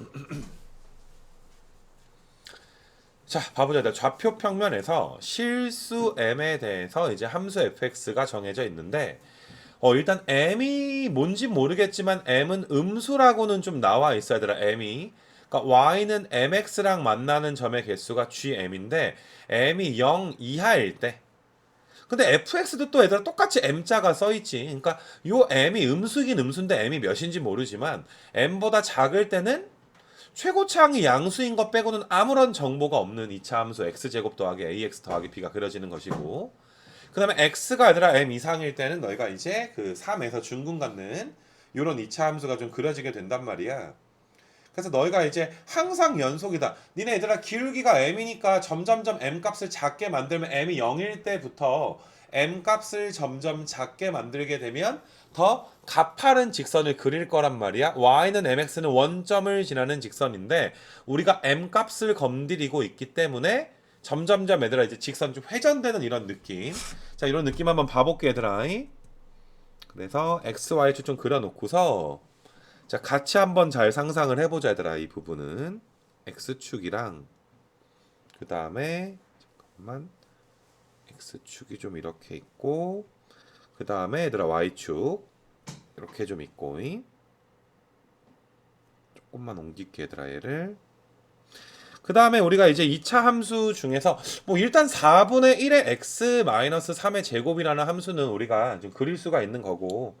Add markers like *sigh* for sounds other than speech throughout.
*clears throat* 자, 봐보자. 좌표 평면에서 실수 m에 대해서 이제 함수 fx가 정해져 있는데, 어, 일단 m이 뭔지 모르겠지만 m은 음수라고는 좀 나와 있어야 되라, m이. 그러니까 y는 mx랑 만나는 점의 개수가 gm인데, m이 0 이하일 때. 근데 fx도 또 얘들아 똑같이 m자가 써 있지. 그러니까 요 m이 음수긴 음수인데 m이 몇인지 모르지만 m보다 작을 때는 최고차항이 양수인 것 빼고는 아무런 정보가 없는 2차 함수 x제곱 더하기 ax 더하기 b가 그려지는 것이고 그 다음에 x가 얘들아 m 이상일 때는 너희가 이제 그 3에서 중근 갖는 요런 2차 함수가 좀 그려지게 된단 말이야. 그래서 너희가 이제 항상 연속이다. 니네 얘들아 기울기가 m이니까 점점점 m 값을 작게 만들면 m이 0일 때부터 m 값을 점점 작게 만들게 되면 더 가파른 직선을 그릴 거란 말이야. y는 mx는 원점을 지나는 직선인데 우리가 m 값을 건드리고 있기 때문에 점점점 얘들아 이제 직선 좀 회전되는 이런 느낌. 자 이런 느낌 한번 봐볼게 얘들아. 그래서 x, y축 좀 그려놓고서 자 같이 한번 잘 상상을 해보자 얘들아 이 부분은 x축이랑 그 다음에 잠깐만 x축이 좀 이렇게 있고 그 다음에 얘들아 y축 이렇게 좀 있고 잉? 조금만 옮길게 얘들아 얘를 그 다음에 우리가 이제 2차 함수 중에서 뭐 일단 4분의 1의 x 마이너스 3의 제곱이라는 함수는 우리가 좀 그릴 수가 있는 거고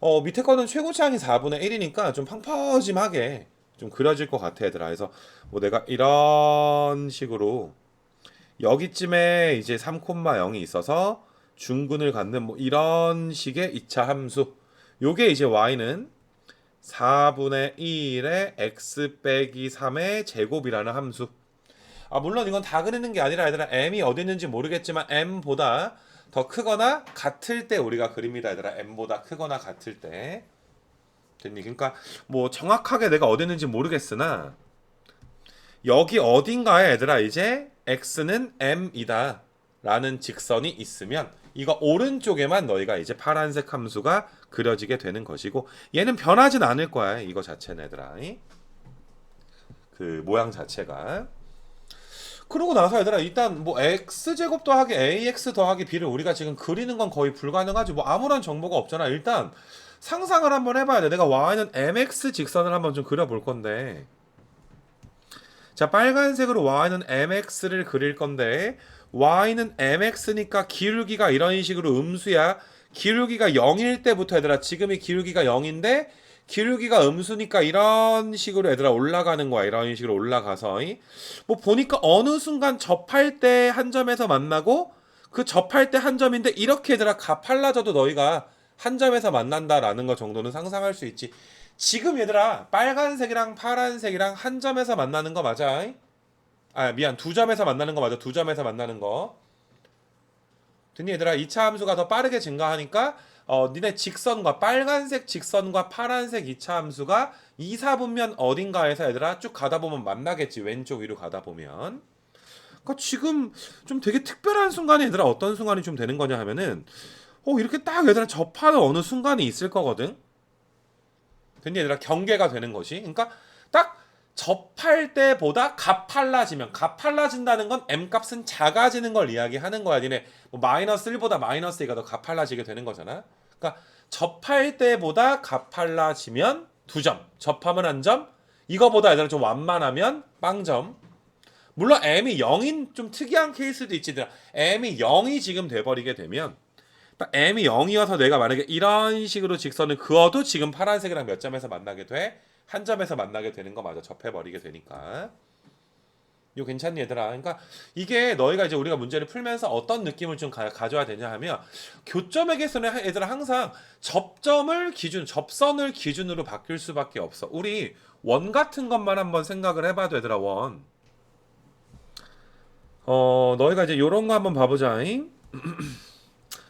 어 밑에 거는 최고차항이 4분의 1이니까 좀 펑퍼짐하게 좀 그려질 것 같아 얘들아 그래서 뭐 내가 이런 식으로 여기쯤에 이제 3,0이 있어서 중근을 갖는 뭐 이런 식의 2차 함수. 요게 이제 y는 4분의 1의 x 빼기 3의 제곱이라는 함수. 아 물론 이건 다 그리는 게 아니라 얘들아 m이 어디 있는지 모르겠지만 m보다 더 크거나 같을 때 우리가 그립니다 얘들아 m보다 크거나 같을 때 됐니? 그러니까 뭐 정확하게 내가 어디 있는지 모르겠으나 여기 어딘가에 얘들아 이제 x는 m이다 라는 직선이 있으면 이거 오른쪽에만 너희가 이제 파란색 함수가 그려지게 되는 것이고 얘는 변하진 않을 거야 이거 자체는 얘들아. 그 모양 자체가. 그러고 나서 얘들아 일단 뭐 x 제곱 더하기 ax 더하기 b를 우리가 지금 그리는 건 거의 불가능하지. 뭐 아무런 정보가 없잖아. 일단 상상을 한번 해봐야 돼. 내가 y는 mx 직선을 한번 좀 그려볼 건데 자 빨간색으로 y는 mx를 그릴 건데 y는 mx니까 기울기가 이런 식으로 음수야. 기울기가 0일 때부터 얘들아 지금이 기울기가 0인데 기울기가 음수니까 이런 식으로 얘들아 올라가는 거야. 이런 식으로 올라가서 뭐 보니까 어느 순간 접할 때 한 점에서 만나고 그 접할 때 한 점인데 이렇게 얘들아 가팔라져도 너희가 한 점에서 만난다라는 거 정도는 상상할 수 있지. 지금 얘들아 빨간색이랑 파란색이랑 한 점에서 만나는 거 맞아? 아 미안 두 점에서 만나는 거 맞아. 두 점에서 만나는 거. 됐니 얘들아 2차 함수가 더 빠르게 증가하니까 어 니네 직선과 빨간색 직선과 파란색 2차 함수가 2, 4분면 어딘가에서 얘들아 쭉 가다 보면 만나겠지. 왼쪽 위로 가다 보면. 그러니까 지금 좀 되게 특별한 순간이 얘들아 어떤 순간이 좀 되는 거냐 하면은 어 이렇게 딱 얘들아 접하는 어느 순간이 있을 거거든 됐니 얘들아 경계가 되는 것이 그러니까 딱 접할 때보다 가팔라지면 가팔라진다는 건 m 값은 작아지는 걸 이야기하는 거야. 니네 뭐 마이너스 1보다 마이너스 2가 더 가팔라지게 되는 거잖아. 그러니까 접할 때보다 가팔라지면 두 점, 접하면 한 점, 이거보다 얘들아 좀 완만하면 빵점. 물론 m이 0인 좀 특이한 케이스도 있지. m이 0이 지금 돼버리게 되면 딱 m이 0이어서 내가 만약에 이런 식으로 직선을 그어도 지금 파란색이랑 몇 점에서 만나게 돼? 한 점에서 만나게 되는 거 맞아. 접해버리게 되니까. 이거 괜찮니 얘들아? 그러니까 이게 너희가 이제 우리가 문제를 풀면서 어떤 느낌을 좀 가, 져야 되냐 하면 교점의 개수는 얘들아 항상 접점을 기준 접선을 기준으로 바뀔 수밖에 없어. 우리 원 같은 것만 한번 생각을 해봐도 얘들아 원. 어, 너희가 이제 요런 거 한번 봐보자잉. *clears throat*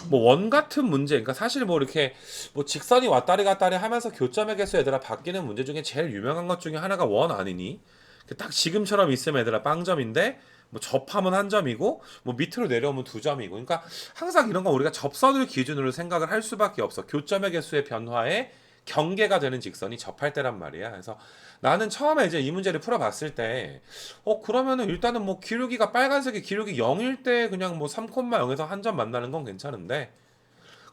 뭐 원 같은 문제, 그러니까 사실 뭐 이렇게 뭐 직선이 왔다리 갔다리 하면서 교점의 개수 얘들아 바뀌는 문제 중에 제일 유명한 것 중에 하나가 원 아니니? 그딱 지금처럼 있으면 얘들아 빵점인데 뭐 접하면 한 점이고 뭐 밑으로 내려오면 두 점이고 그러니까 항상 이런 거 우리가 접선을 기준으로 생각을 할 수밖에 없어 교점의 개수의 변화에 경계가 되는 직선이 접할 때란 말이야. 그래서 나는 처음에 이제 이 문제를 풀어봤을 때, 어, 그러면은 일단은 뭐 기울기가 빨간색이 기울기 0일 때 그냥 뭐 3,0에서 한 점 만나는 건 괜찮은데,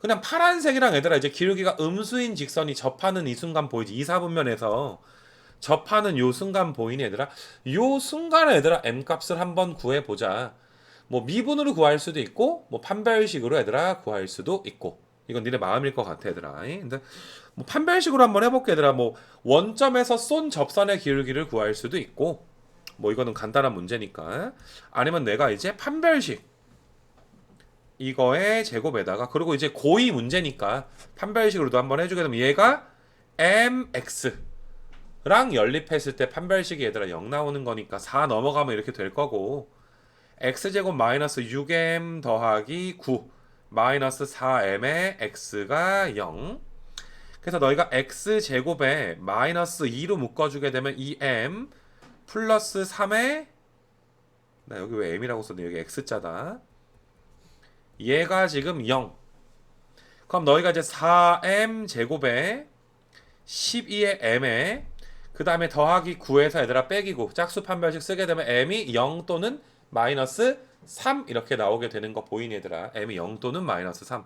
그냥 파란색이랑 얘들아 이제 기울기가 음수인 직선이 접하는 이 순간 보이지? 2, 4분면에서 접하는 요 순간 보이니 얘들아? 요 순간에 얘들아 m 값을 한번 구해보자. 뭐 미분으로 구할 수도 있고, 뭐 판별식으로 얘들아 구할 수도 있고. 이건 니네 마음일 것 같아 얘들아. 근데 뭐 판별식으로 한번 해볼게 얘들아. 뭐 원점에서 쏜 접선의 기울기를 구할 수도 있고, 뭐 이거는 간단한 문제니까. 아니면 내가 이제 판별식 이거의 제곱에다가 그리고 이제 고의 문제니까 판별식으로도 한번 해주게 되면 얘가 mx 랑 연립했을 때 판별식이 얘들아 0 나오는 거니까 4 넘어가면 이렇게 될 거고 x제곱 마이너스 6m 더하기 9 마이너스 4m의 x가 0 그래서 너희가 x제곱에 마이너스 2로 묶어주게 되면 2m 플러스 3의 나 여기 왜 m이라고 썼네? 여기 x자다. 얘가 지금 0 그럼 너희가 이제 4m 제곱에 12의 m에 그 다음에 더하기 9에서 얘들아 빼기고 짝수 판별식 쓰게 되면 m이 0 또는 마이너스 3 이렇게 나오게 되는 거 보이니 얘들아? m이 0 또는 마이너스 3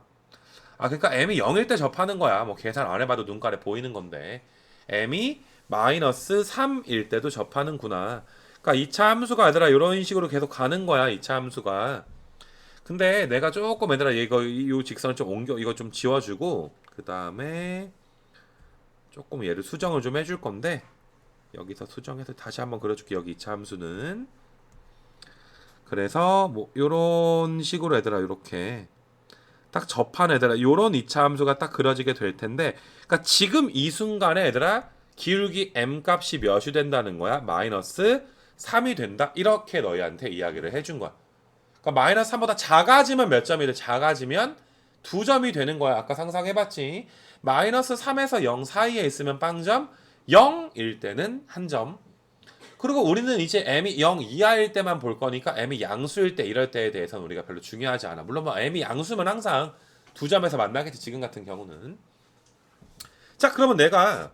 아 그러니까 m이 0일 때 접하는 거야. 뭐 계산 안 해봐도 눈깔에 보이는 건데. M이 마이너스 3일 때도 접하는구나. 그러니까 2차 함수가 얘들아 이런 식으로 계속 가는 거야 2차 함수가. 근데 내가 조금 얘들아 이거 이 직선을 좀 옮겨 이거 좀 지워주고 그 다음에 조금 얘를 수정을 좀 해줄 건데 여기서 수정해서 다시 한번 그려줄게 여기 2차 함수는. 그래서 뭐 요런 식으로 얘들아 요렇게 딱 접한 애들아. 요런 2차 함수가 딱 그려지게 될 텐데 그러니까 지금 이 순간에 얘들아 기울기 m 값이 몇이 된다는 거야? 마이너스 3이 된다? 이렇게 너희한테 이야기를 해준 거야. 그러니까 마이너스 3보다 작아지면 몇 점이 돼 작아지면 두 점이 되는 거야. 아까 상상해봤지? 마이너스 3에서 0 사이에 있으면 빵점? 0일 때는 한 점. 그리고 우리는 이제 m이 0 이하일 때만 볼 거니까 m이 양수일 때 이럴 때에 대해서는 우리가 별로 중요하지 않아. 물론 뭐 m이 양수면 항상 두 점에서 만나겠지. 지금 같은 경우는. 자, 그러면 내가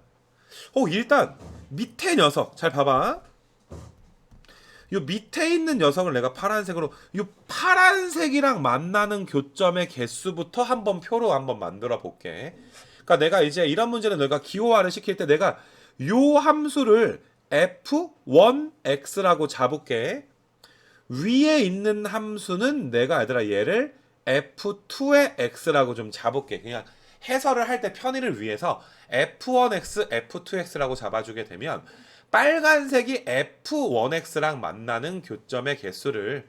어 일단 밑에 녀석 잘 봐봐. 요 밑에 있는 녀석을 내가 파란색으로 요 파란색이랑 만나는 교점의 개수부터 한번 표로 한번 만들어 볼게. 그러니까 내가 이제 이런 문제는 내가 기호화를 시킬 때 내가 요 함수를 f1x라고 잡을게. 위에 있는 함수는 내가 얘들아 얘를 f2의 x라고 좀 잡을게. 그냥 해설을 할 때 편의를 위해서 f1x, f2x라고 잡아주게 되면 빨간색이 f1x랑 만나는 교점의 개수를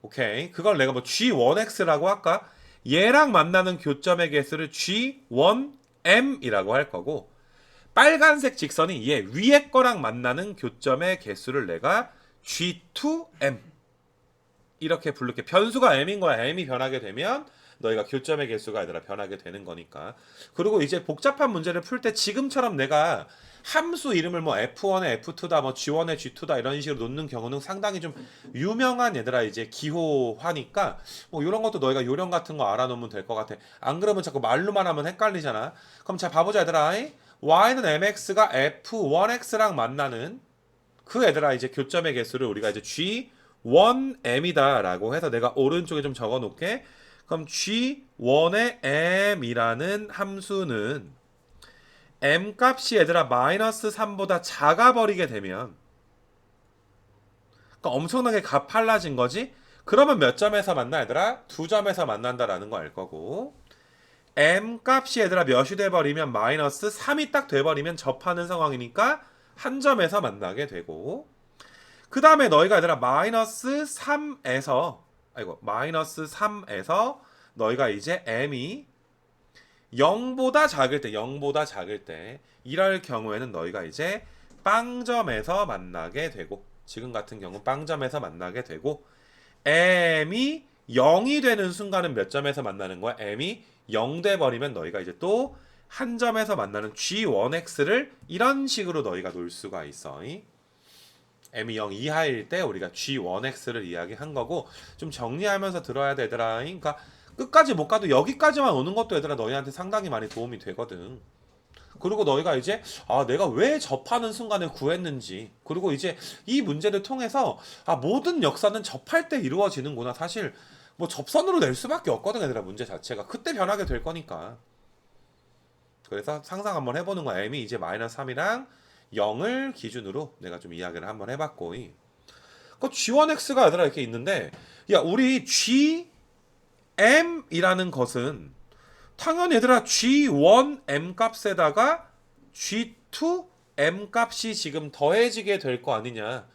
오케이 그걸 내가 뭐 g1x라고 할까? 얘랑 만나는 교점의 개수를 g1m이라고 할 거고 빨간색 직선이 얘 위에 거랑 만나는 교점의 개수를 내가 g2m 이렇게 부를게 변수가 m인 거야. M이 변하게 되면 너희가 교점의 개수가 아니라 변하게 되는 거니까. 그리고 이제 복잡한 문제를 풀 때 지금처럼 내가 함수 이름을 뭐 F1의 F2다 뭐 G1의 G2다 이런 식으로 놓는 경우는 상당히 좀 유명한 얘들아 이제 기호화니까 뭐 이런 것도 너희가 요령 같은 거 알아놓으면 될 것 같아. 안 그러면 자꾸 말로만 하면 헷갈리잖아. 그럼 자 봐보자 얘들아 y는 mx가 f1x랑 만나는 그 애들아 이제 교점의 개수를 우리가 이제 g1m이다 라고 해서 내가 오른쪽에 좀 적어 놓을게. 그럼 g1의 m이라는 함수는 m 값이 얘들아 마이너스 3보다 작아 버리게 되면 그러니까 엄청나게 값 빨라진 거지? 그러면 몇 점에서 만나 얘들아? 두 점에서 만난다라는 거 알 거고 m 값이 얘들아 몇이 돼 버리면 마이너스 3이 딱 돼 버리면 접하는 상황이니까 한 점에서 만나게 되고 그 다음에 너희가 얘들아 마이너스 3에서 아이고 마이너스 3에서 너희가 이제 m이 0보다 작을 때 0보다 작을 때 이럴 경우에는 너희가 이제 빵점에서 만나게 되고 지금 같은 경우 빵점에서 만나게 되고 m이 0이 되는 순간은 몇 점에서 만나는 거야? m이 0 돼 버리면 너희가 이제 또 한 점에서 만나는 g1x를 이런 식으로 너희가 놓을 수가 있어. 이? m이 0 이하일 때 우리가 g1x를 이야기한 거고 좀 정리하면서 들어야 되더라. 그러니까 끝까지 못 가도 여기까지만 오는 것도 얘들아 너희한테 상당히 많이 도움이 되거든. 그리고 너희가 이제 아 내가 왜 접하는 순간에 구했는지 그리고 이제 이 문제를 통해서 아 모든 역사는 접할 때 이루어지는구나 사실 뭐 접선으로 낼 수밖에 없거든 얘들아 문제 자체가. 그때 변하게 될 거니까. 그래서 상상 한번 해보는 거야. M이 이제 마이너스 3이랑 0을 기준으로 내가 좀 이야기를 한번 해봤고. 그 g1x가 얘들아 이렇게 있는데 야 우리 gm이라는 것은 당연히 얘들아 g1m 값에다가 g2m 값이 지금 더해지게 될 거 아니냐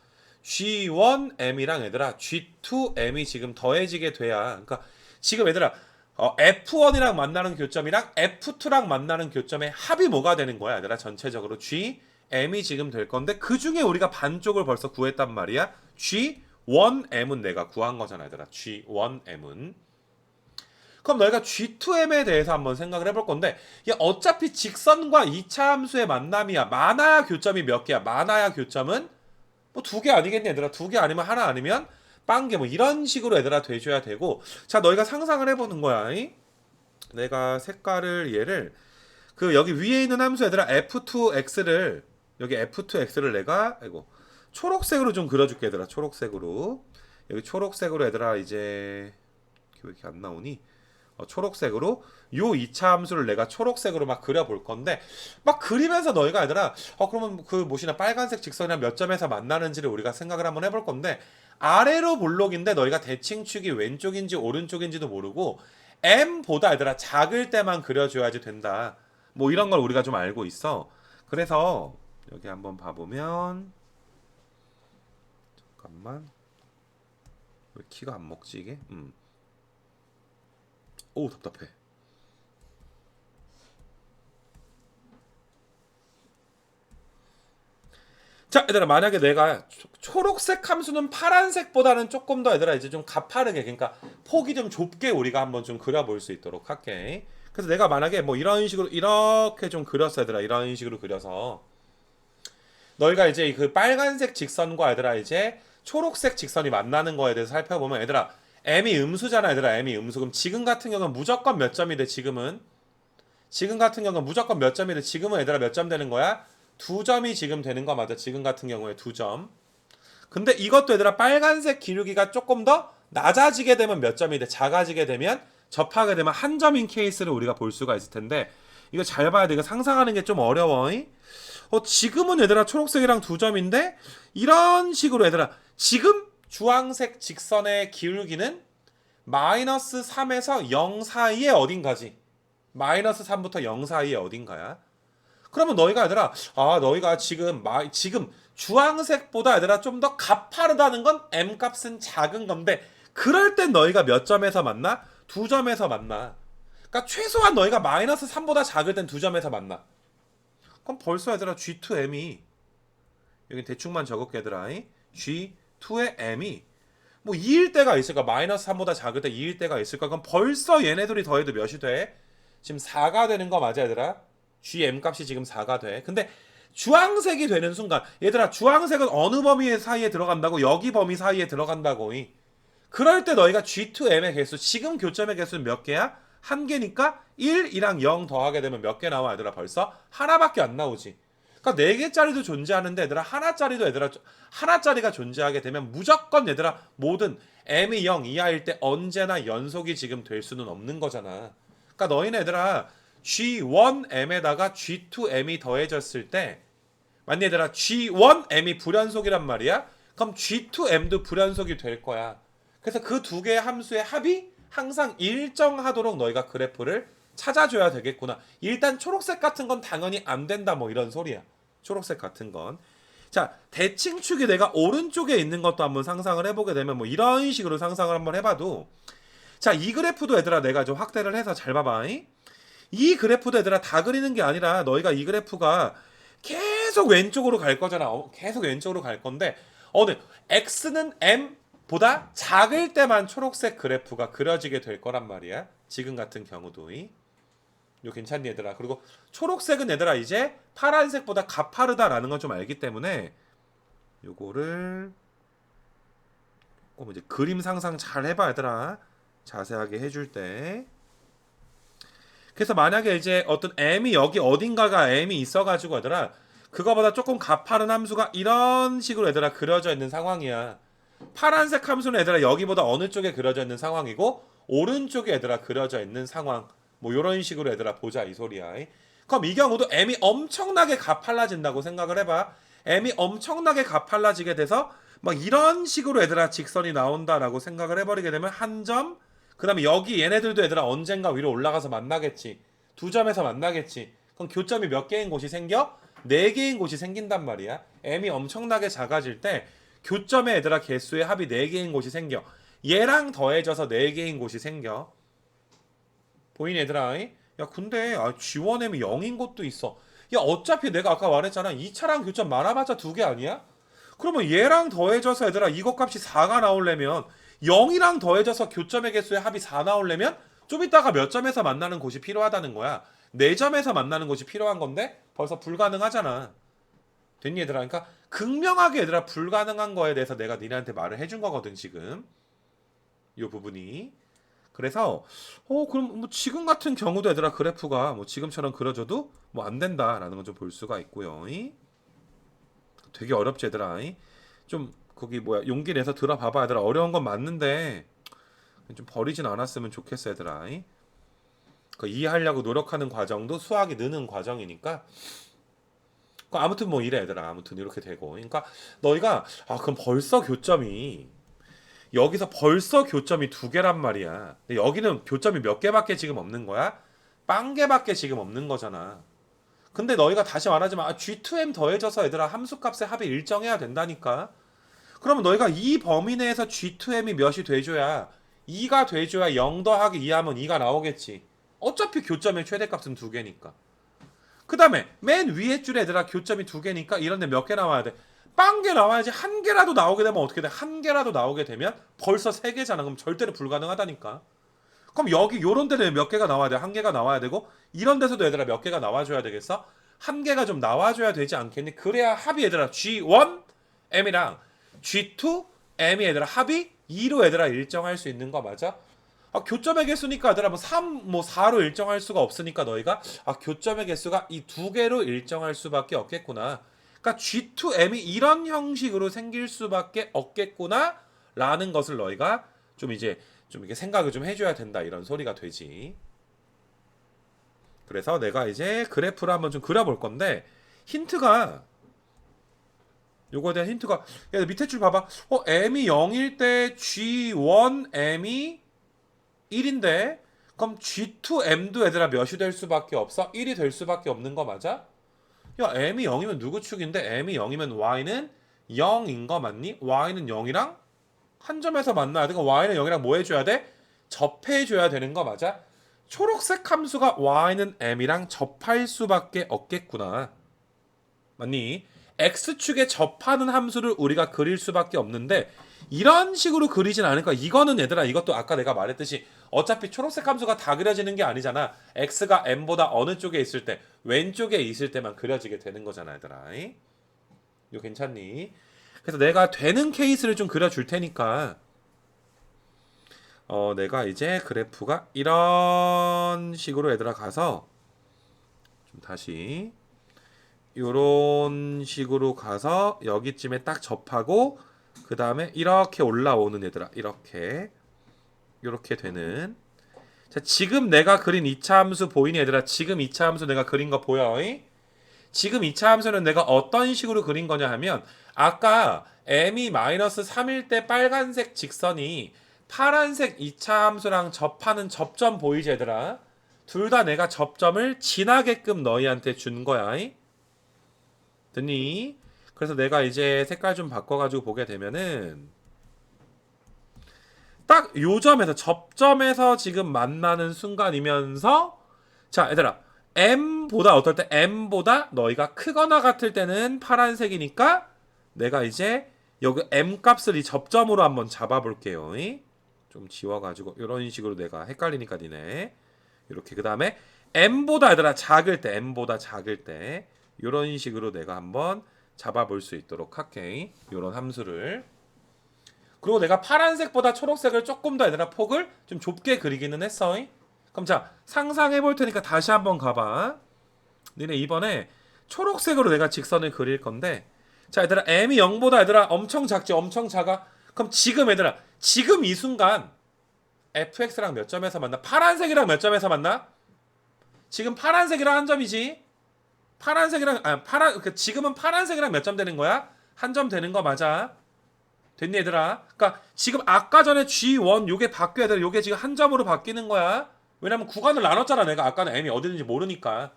g1m이랑 얘들아 g2m이 지금 더해지게 돼야 그러니까 지금 얘들아 어, F1이랑 만나는 교점이랑 F2랑 만나는 교점의 합이 뭐가 되는 거야 얘들아 전체적으로 gm이 지금 될 건데 그 중에 우리가 반쪽을 벌써 구했단 말이야 g1m은 내가 구한 거잖아 얘들아 g1m은 그럼 너희가 G2M에 대해서 한번 생각을 해볼 건데 이게 어차피 직선과 2차 함수의 만남이야. 많아야 교점이 몇 개야? 많아야 교점은 뭐 두 개 아니겠니 얘들아? 두 개 아니면 하나 아니면 빵개 뭐 이런 식으로 얘들아 돼줘야 되고 자 너희가 상상을 해보는 거야. 이? 내가 색깔을 얘를 그 여기 위에 있는 함수 얘들아 F2X를 여기 F2X를 내가 아이고 초록색으로 좀 그려줄게 얘들아 초록색으로 여기 초록색으로 얘들아 이제 왜 이렇게 안 나오니? 어, 초록색으로 요 2차 함수를 내가 초록색으로 막 그려볼 건데 막 그리면서 너희가 얘들아 어 그러면 그 뭐시나 빨간색 직선이랑 몇 점에서 만나는지를 우리가 생각을 한번 해볼 건데 아래로 볼록인데 너희가 대칭축이 왼쪽인지 오른쪽인지도 모르고 m보다 얘들아 작을 때만 그려줘야지 된다. 뭐 이런 걸 우리가 좀 알고 있어. 그래서 여기 한번 봐보면 잠깐만. 왜 키가 안 먹지 이게? 음. 오 답답해. 자, 얘들아 만약에 내가 초- 초록색 함수는 파란색보다는 조금 더 얘들아 이제 좀 가파르게 그러니까 폭이 좀 좁게 우리가 한번 좀 그려볼 수 있도록 할게. 그래서 내가 만약에 뭐 이런 식으로 이렇게 좀 그렸어 얘들아 이런 식으로 그려서 너희가 이제 그 빨간색 직선과 얘들아 이제 초록색 직선이 만나는 거에 대해서 살펴보면 얘들아 m이 음수잖아 얘들아 m이 음수. 그럼 지금 같은 경우는 무조건 몇 점이 돼 지금은? 지금 같은 경우는 무조건 몇 점이 돼? 지금은 얘들아 몇 점 되는 거야? 두 점이 지금 되는 거 맞아? 지금 같은 경우에 두점. 근데 이것도 얘들아 빨간색 기울기가 조금 더 낮아지게 되면 몇 점이 돼? 작아지게 되면 접하게 되면 한 점인 케이스를 우리가 볼 수가 있을 텐데 이거 잘 봐야 돼. 이거 상상하는 게 좀 어려워. 이? 어 지금은 얘들아 초록색이랑 두 점인데 이런 식으로 얘들아 지금 주황색 직선의 기울기는 마이너스 3에서 0 사이에 어딘가지. 마이너스 3부터 0 사이에 어딘가야. 그러면 너희가 얘들아, 아, 너희가 지금, 마, 지금 주황색보다 얘들아 좀 더 가파르다는 건 M 값은 작은 건데, 그럴 땐 너희가 몇 점에서 만나? 두 점에서 만나. 그러니까 최소한 너희가 마이너스 3보다 작을 땐 두 점에서 만나. 그럼 벌써 얘들아 G2M이, 여기 대충만 적을게 얘들아. G 2의 m이 뭐 2일 때가 있을까 마이너스 3보다 작을 때 2일 때가 있을까 그럼 벌써 얘네들이 더해도 몇이 돼? 지금 4가 되는 거 맞아 얘들아? gm 값이 지금 4가 돼 근데 주황색이 되는 순간 얘들아 주황색은 어느 범위 사이에 들어간다고 여기 범위 사이에 들어간다고 이. 그럴 때 너희가 g2m의 개수 지금 교점의 개수는 몇 개야? 한 개니까 1이랑 0 더하게 되면 몇 개 나와 얘들아 벌써? 하나밖에 안 나오지 그러니까 네 개짜리도 존재하는데 얘들아 하나짜리도 얘들아 하나짜리가 존재하게 되면 무조건 얘들아 모든 m이 0 이하일 때 언제나 연속이 지금 될 수는 없는 거잖아. 그러니까 너희는 얘들아 g1m에다가 g2m이 더해졌을 때 만약 얘들아 g1m이 불연속이란 말이야. 그럼 g2m도 불연속이 될 거야. 그래서 그 두 개의 함수의 합이 항상 일정하도록 너희가 그래프를 찾아줘야 되겠구나. 일단 초록색 같은 건 당연히 안 된다 뭐 이런 소리야. 초록색 같은 건. 자, 대칭축이 내가 오른쪽에 있는 것도 한번 상상을 해보게 되면 뭐 이런 식으로 상상을 한번 해봐도 자, 이 그래프도 얘들아 내가 좀 확대를 해서 잘 봐봐. 이, 이 그래프도 얘들아 다 그리는 게 아니라 너희가 이 그래프가 계속 왼쪽으로 갈 거잖아. 어, 계속 왼쪽으로 갈 건데 어느 x는 m보다 작을 때만 초록색 그래프가 그려지게 될 거란 말이야. 지금 같은 경우도 이. 이거 괜찮니 얘들아 그리고 초록색은 얘들아 이제 파란색보다 가파르다라는 건 좀 알기 때문에 요거를 꼭 이제 그림 상상 잘 해봐 얘들아 자세하게 해줄 때 그래서 만약에 이제 어떤 m이 여기 어딘가가 m이 있어가지고 얘들아 그거보다 조금 가파른 함수가 이런 식으로 얘들아 그려져 있는 상황이야. 파란색 함수는 얘들아 여기보다 어느 쪽에 그려져 있는 상황이고 오른쪽에 얘들아 그려져 있는 상황. 뭐 이런 식으로 얘들아 보자 이 소리야. 그럼 이 경우도 m이 엄청나게 가팔라진다고 생각을 해봐. m이 엄청나게 가팔라지게 돼서 막 이런 식으로 얘들아 직선이 나온다라고 생각을 해버리게 되면 한 점, 그 다음에 여기 얘네들도 얘들아 언젠가 위로 올라가서 만나겠지. 두 점에서 만나겠지. 그럼 교점이 몇 개인 곳이 생겨? 네 개인 곳이 생긴단 말이야. m이 엄청나게 작아질 때 교점의 얘들아 개수의 합이 네 개인 곳이 생겨. 얘랑 더해져서 네 개인 곳이 생겨. 보이니 얘들아? 야 근데 아, G1M이 0인 곳도 있어. 야 어차피 내가 아까 말했잖아. 2차랑 교점 많아봤자 두 개 아니야? 그러면 얘랑 더해져서 얘들아 이것 값이 4가 나오려면 0이랑 더해져서 교점의 개수의 합이 4 나오려면 좀 이따가 몇 점에서 만나는 곳이 필요하다는 거야. 4점에서 만나는 곳이 필요한 건데 벌써 불가능하잖아. 됐니 얘들아? 그러니까 극명하게 얘들아 불가능한 거에 대해서 내가 니네한테 말을 해준 거거든 지금. 이 부분이. 그래서 어 그럼 뭐 지금 같은 경우도 얘들아 그래프가 뭐 지금처럼 그려져도 뭐 안 된다라는 건 좀 볼 수가 있고요. 이? 되게 어렵지 얘들아. 이? 좀 거기 뭐야 용기 내서 들어봐봐 얘들아 어려운 건 맞는데 좀 버리진 않았으면 좋겠어 얘들아. 이? 그 이해하려고 노력하는 과정도 수학이 느는 과정이니까 그 아무튼 뭐 이래 얘들아 아무튼 이렇게 되고 그러니까 너희가 아 그럼 벌써 교점이 여기서 벌써 교점이 두 개란 말이야. 여기는 교점이 몇 개밖에 지금 없는 거야? 빵 개밖에 지금 없는 거잖아. 근데 너희가 다시 말하지만 아, G2M 더해져서 얘들아 함수값의 합이 일정해야 된다니까. 그러면 너희가 이 범위 내에서 G2M이 몇이 돼줘야 2가 돼줘야 0 더하기 2 하면 2가 나오겠지. 어차피 교점의 최대값은 두 개니까. 그 다음에 맨 위에 줄 애들아 교점이 두 개니까 이런데 몇 개 나와야 돼? 빵개 나와야지 한 개라도 나오게 되면 어떻게 돼? 한 개라도 나오게 되면 벌써 세 개잖아. 그럼 절대로 불가능하다니까. 그럼 여기 요런 데는 몇 개가 나와야 돼? 한 개가 나와야 되고 이런 데서도 얘들아 몇 개가 나와줘야 되겠어? 한 개가 좀 나와줘야 되지 않겠니? 그래야 합이 얘들아 G1 M이랑 G2 M이 얘들아 합이 2로 얘들아 일정할 수 있는 거 맞아? 아, 교점의 개수니까 얘들아 뭐 3, 뭐 4로 일정할 수가 없으니까 너희가 아, 교점의 개수가 이 두 개로 일정할 수밖에 없겠구나. 그러니까 G2M이 이런 형식으로 생길 수밖에 없겠구나 라는 것을 너희가 좀 이제 좀 이렇게 생각을 좀 해줘야 된다 이런 소리가 되지. 그래서 내가 이제 그래프를 한번 좀 그려볼 건데 힌트가 요거에 대한 힌트가 야 밑에 줄 봐봐. 어 m이 0일 때 G1m이 1인데 그럼 G2M도 얘들아 몇이 될 수밖에 없어? 1이 될 수밖에 없는 거 맞아? 야 M이 0이면 누구 축인데 M이 0이면 Y는 0인 거 맞니? Y는 0이랑 한 점에서 만나야 돼. 그럼 Y는 0이랑 뭐 해줘야 돼? 접해줘야 되는 거 맞아? 초록색 함수가 Y는 M이랑 접할 수밖에 없겠구나. 맞니? X축에 접하는 함수를 우리가 그릴 수밖에 없는데 이런 식으로 그리진 않을 거야. 이거는 얘들아 이것도 아까 내가 말했듯이 어차피 초록색 함수가 다 그려지는 게 아니잖아. X가 M보다 어느 쪽에 있을 때 왼쪽에 있을 때만 그려지게 되는 거잖아 얘들아. 이거 괜찮니? 그래서 내가 되는 케이스를 좀 그려줄 테니까 어 내가 이제 그래프가 이런 식으로 얘들아 가서 좀 다시 요런 식으로 가서 여기쯤에 딱 접하고 그 다음에 이렇게 올라오는 얘들아 이렇게 이렇게 되는 자 지금 내가 그린 2차 함수 보이니 얘들아 지금 2차 함수 내가 그린 거 보여 이? 지금 2차 함수는 내가 어떤 식으로 그린 거냐 하면 아까 m이 마이너스 3일 때 빨간색 직선이 파란색 2차 함수랑 접하는 접점 보이지 얘들아 둘 다 내가 접점을 지나게끔 너희한테 준 거야 이? 됐니? 그래서 내가 이제 색깔 좀 바꿔가지고 보게 되면은 딱 요점에서 접점에서 지금 만나는 순간이면서 자 얘들아 m보다 어떨 때 m보다 너희가 크거나 같을 때는 파란색이니까 내가 이제 여기 m 값을 이 접점으로 한번 잡아볼게요. 좀 지워가지고 이런 식으로 내가 헷갈리니까 니네 이렇게 그 다음에 m보다 얘들아 작을 때 m보다 작을 때 이런 식으로 내가 한번 잡아볼 수 있도록 할게. 이런 함수를. 그리고 내가 파란색보다 초록색을 조금 더 얘들아 폭을 좀 좁게 그리기는 했어. 그럼 자 상상해 볼 테니까 다시 한번 가봐. 니네 이번에 초록색으로 내가 직선을 그릴 건데 자 얘들아 m이 0보다 얘들아 엄청 작지 엄청 작아? 그럼 지금 얘들아 지금 이 순간 fx랑 몇 점에서 만나? 파란색이랑 몇 점에서 만나? 지금 파란색이랑 한 점이지? 파란색이랑 아 파란 그 지금은 파란색이랑 몇 점 되는 거야? 한 점 되는 거 맞아 됐니 얘들아? 그러니까 지금 아까 전에 g1 요게 바뀌어야 돼. 요게 지금 한 점으로 바뀌는 거야. 왜냐면 구간을 나눴잖아 내가. 아까는 m이 어디든지 모르니까.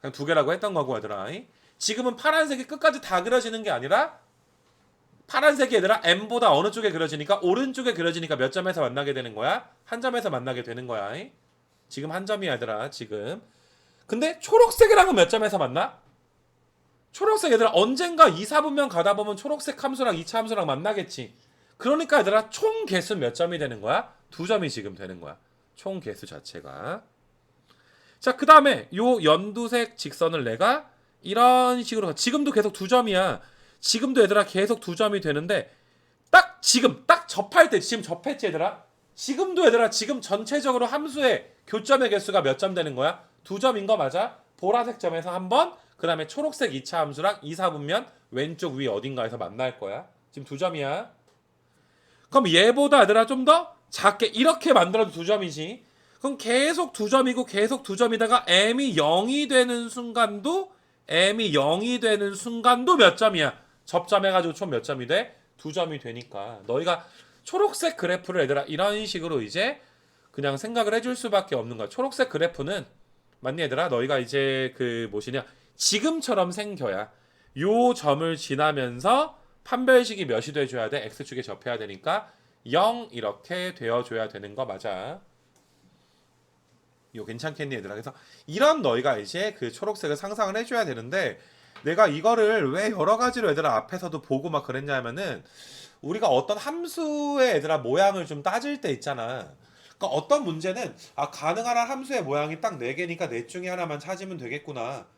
그냥 두 개라고 했던 거고 얘들아. 지금은 파란색이 끝까지 다 그려지는 게 아니라 파란색이 얘들아 m보다 어느 쪽에 그려지니까 오른쪽에 그려지니까 몇 점에서 만나게 되는 거야? 한 점에서 만나게 되는 거야. 지금 한 점이야 얘들아 지금. 근데 초록색이랑은 몇 점에서 만나? 초록색 얘들아 언젠가 2, 4분면 가다 보면 초록색 함수랑 2차 함수랑 만나겠지 그러니까 얘들아 총 개수 몇 점이 되는 거야? 두 점이 지금 되는 거야 총 개수 자체가 자, 그 다음에 요 연두색 직선을 내가 이런 식으로 가. 지금도 계속 두 점이야. 지금도 얘들아 계속 두 점이 되는데 딱 지금 딱 접할 때 지금 접했지 얘들아? 지금도 얘들아 지금 전체적으로 함수의 교점의 개수가 몇 점 되는 거야? 두 점인 거 맞아? 보라색 점에서 한 번, 그 다음에 초록색 2차 함수랑 2, 4분면 왼쪽 위 어딘가에서 만날 거야. 지금 두 점이야. 그럼 얘보다 얘들아 좀 더 작게 이렇게 만들어도 두 점이지. 그럼 계속 두 점이고 계속 두 점이다가 m이 0이 되는 순간도 m이 0이 되는 순간도 몇 점이야? 접점해가지고 총 몇 점이 돼? 두 점이 되니까 너희가 초록색 그래프를 얘들아 이런 식으로 이제 그냥 생각을 해줄 수밖에 없는 거야. 초록색 그래프는 맞니 얘들아? 너희가 이제 그 뭐시냐 지금처럼 생겨야 요 점을 지나면서 판별식이 몇이 돼줘야 돼? x축에 접해야 되니까 0 이렇게 되어줘야 되는 거 맞아. 이거 괜찮겠니 얘들아 그래서 이런 너희가 이제 그 초록색을 상상을 해줘야 되는데 내가 이거를 왜 여러 가지로 얘들아 앞에서도 보고 막 그랬냐면은 우리가 어떤 함수의 얘들아 모양을 좀 따질 때 있잖아 그러니까 어떤 문제는 아 가능한 한 함수의 모양이 딱 네 개니까 넷 중에 하나만 찾으면 되겠구나 딱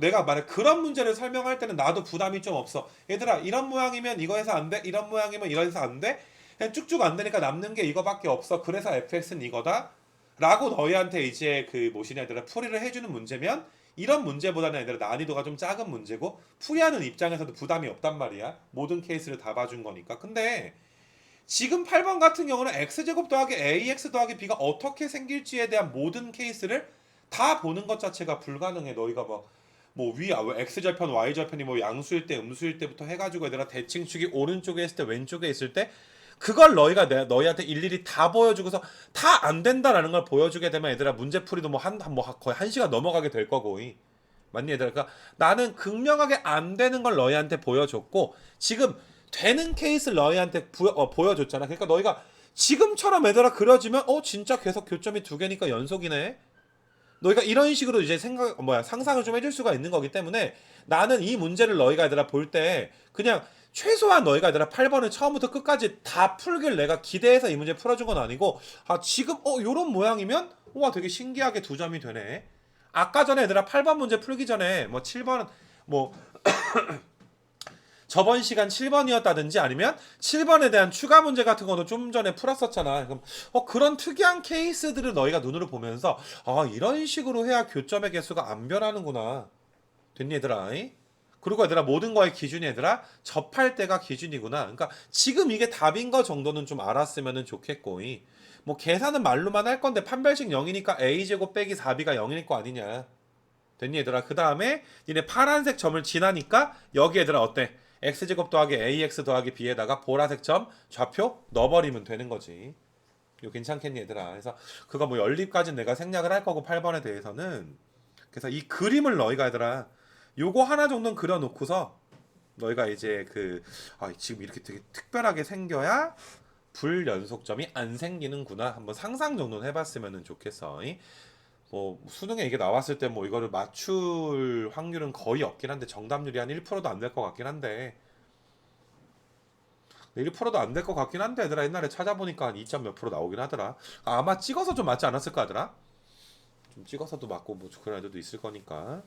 내가 만약 그런 문제를 설명할 때는 나도 부담이 좀 없어. 얘들아 이런 모양이면 이거 해서 안 돼? 이런 모양이면 이거 해서 안 돼? 그냥 쭉쭉 안 되니까 남는 게 이거밖에 없어. 그래서 fx는 이거다? 라고 너희한테 이제 그 뭐시냐 얘들아 풀이를 해주는 문제면 이런 문제보다는 얘들아 난이도가 좀 작은 문제고 풀이하는 입장에서도 부담이 없단 말이야. 모든 케이스를 다 봐준 거니까. 근데 지금 8번 같은 경우는 x제곱 더하기 ax 더하기 b가 어떻게 생길지에 대한 모든 케이스를 다 보는 것 자체가 불가능해. 너희가 뭐 뭐위 x절편 y절편이 뭐 양수일 때 음수일 때부터 해가지고 얘들아 대칭축이 오른쪽에 있을 때 왼쪽에 있을 때 그걸 너희가 내, 너희한테 일일이 다 보여주고서 다 안 된다라는 걸 보여주게 되면 얘들아 문제풀이도 뭐한뭐 거의 한 시간 넘어가게 될 거고. 이. 맞니 얘들아? 그러니까 나는 극명하게 안 되는 걸 너희한테 보여줬고 지금 되는 케이스를 너희한테 부, 어, 보여줬잖아. 그러니까 너희가 지금처럼 얘들아 그려지면 어 진짜 계속 교점이 두 개니까 연속이네 너희가 이런 식으로 이제 생각 뭐야 상상을 좀 해줄 수가 있는 거기 때문에 나는 이 문제를 너희가 얘들아 볼 때 그냥 최소한 너희가 얘들아 8번을 처음부터 끝까지 다 풀길 내가 기대해서 이 문제 풀어준 건 아니고 아 지금 어 요런 모양이면 와 되게 신기하게 두 점이 되네. 아까 전에 얘들아 8번 문제 풀기 전에 뭐 7번은 뭐 저번 시간 7번이었다든지 아니면 7번에 대한 추가 문제 같은 것도 좀 전에 풀었었잖아. 그럼 어, 그런 특이한 케이스들을 너희가 눈으로 보면서 아 이런 식으로 해야 교점의 개수가 안 변하는구나. 됐니 얘들아? 이? 그리고 얘들아 모든 거의 기준이 얘들아 접할 때가 기준이구나. 그러니까 지금 이게 답인 거 정도는 좀 알았으면 좋겠고 이. 뭐 계산은 말로만 할 건데 판별식 0이니까 a제곱 빼기 4b가 0일 거 아니냐. 됐니 얘들아? 그 다음에 니네 파란색 점을 지나니까 여기 얘들아 어때? X제곱 더하기 ax 더하기 b에다가 보라색 점 좌표 넣어버리면 되는 거지. 이거 괜찮겠니 얘들아? 그래서 그거 뭐 연립까지 내가 생략을 할 거고 8번에 대해서는 그래서 이 그림을 너희가 얘들아 요거 하나 정도는 그려놓고서 너희가 이제 그 아, 지금 이렇게 되게 특별하게 생겨야 불연속점이 안 생기는구나 한번 상상 정도는 해봤으면 좋겠어. 이? 뭐 수능에 이게 나왔을 때 뭐 이거를 맞출 확률은 거의 없긴 한데 정답률이 한 1%도 안 될 것 같긴 한데. 1%도 안 될 것 같긴 한데 얘들아 옛날에 찾아보니까 한 2점 몇 프로 나오긴 하더라. 아, 아마 찍어서 좀 맞지 않았을까 하더라. 좀 찍어서도 맞고 뭐 그런 애들도 있을 거니까.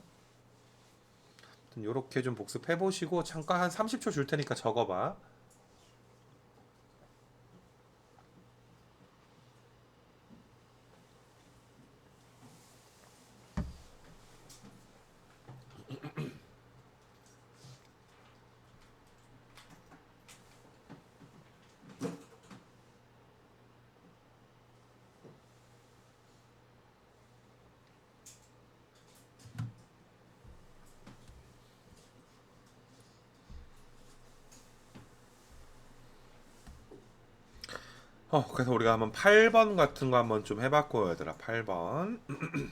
요렇게 좀 복습해 보시고 잠깐 한 30초 줄 테니까 적어봐 어, 그래서 우리가 한번 8번 같은 거 한번 좀 해봤고 얘들아. 8번. *clears throat*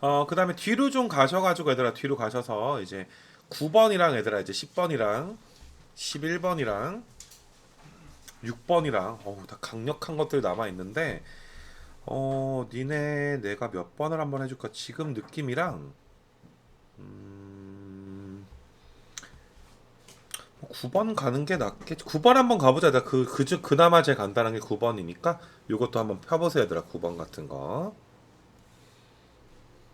어, 그 다음에 뒤로 좀 가셔가지고 얘들아. 뒤로 가셔서 이제 9번이랑 얘들아 이제 10번이랑 11번이랑 6번이랑 어우 다 강력한 것들 남아 있는데 어 니네 내가 몇 번을 한번 해줄까? 지금 느낌이랑 음 9번 가는 게 낫겠지 9번 한번 가보자. 내가 그, 그, 중- 그나마 제일 간단한 게 9번이니까 요것도 한번 펴보세요 얘들아. 9번 같은 거